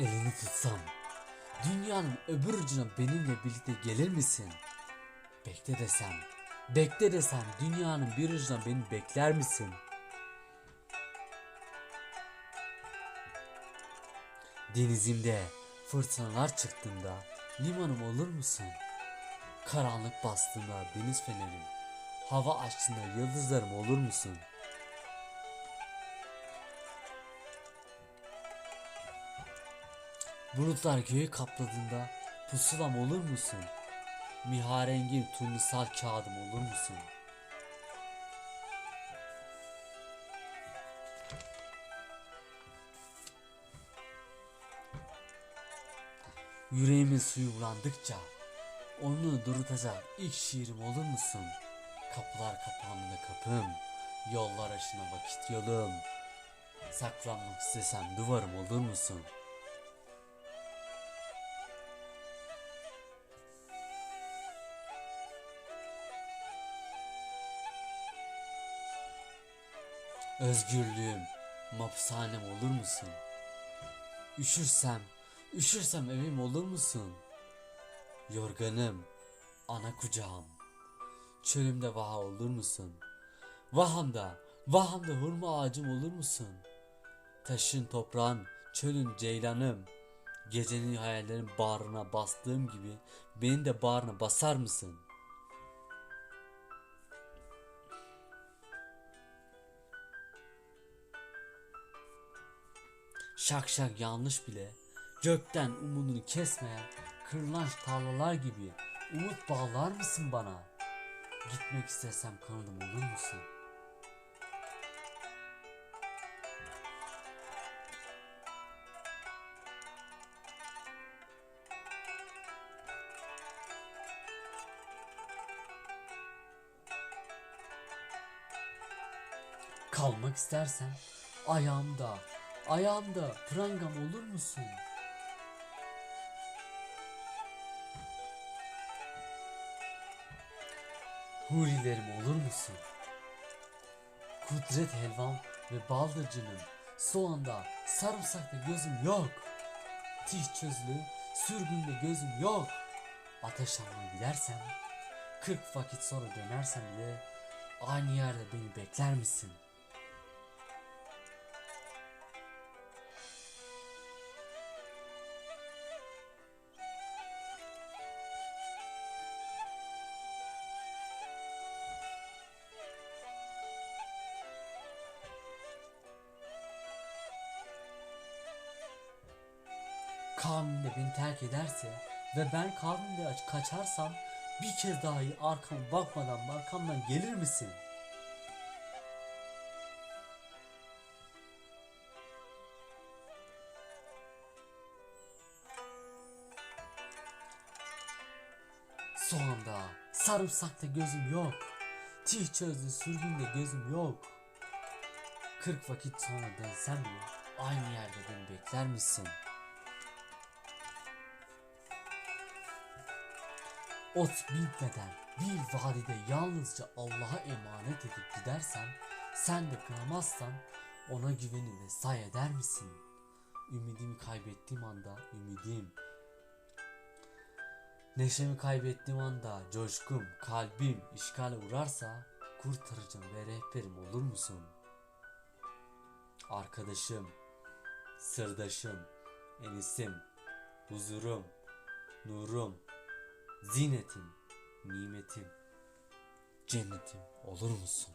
Elini tutsam, dünyanın öbür ucuna benimle birlikte gelir misin? Bekle desem, bekle desem dünyanın bir ucuna beni bekler misin? Denizimde fırtınalar çıktığında limanım olur musun? Karanlık bastığında deniz fenerim, hava açtığında yıldızlarım olur musun? Bulutlar göğü kapladığında pusulam olur musun? Miharengim turnusal kağıdım olur musun? Yüreğimin suyu bulandıkça onu durutacak ilk şiirim olur musun? Kapılar kapağında kapım, yollar aşına vakit yolum. Saklanmak istesem duvarım olur musun? Özgürlüğüm, mapushanem olur musun? Üşürsem, üşürsem evim olur musun? Yorganım, ana kucağım. Çölümde vaha olur musun? Vahamda, vahamda hurma ağacım olur musun? Taşın toprağın, çölün ceylanım. Gecenin hayallerin bağrına bastığım gibi beni de bağrına basar mısın? Şak şak yanlış bile gökten umudunu kesmeyen kırlanç tarlalar gibi umut bağlar mısın bana? Gitmek istesem kanadım olur musun? Kalmak istersen ayağımda, ayağımda prangam olur musun? Hurilerim olur musun? Kudret helvam ve baldırcınım soğanda sarımsakta gözüm yok. Tiş çözülü sürgünde gözüm yok. Ateş almaya gidersem, kırk vakit sonra dönersem bile aynı yerde beni bekler misin? Kavmim de beni terk ederse ve ben aç- kaçarsam bir kez dahi arkama bakmadan arkamdan gelir misin? Soğanda, sarımsakta gözüm yok. Tih çözdü sürgünde gözüm yok. Kırk vakit sonra dönsem bile aynı yerde beni bekler misin? Ot bitmeden bir vadide yalnızca Allah'a emanet edip gidersen sen de kıramazsan ona güveni ve say eder misin? Ümidimi kaybettiğim anda ümidim. Neşemi kaybettiğim anda coşkum, kalbim işgale uğrarsa kurtarıcım ve rehberim olur musun? Arkadaşım, sırdaşım, enisim, huzurum, nurum, zinetim, nimetim, cennetim olur musun?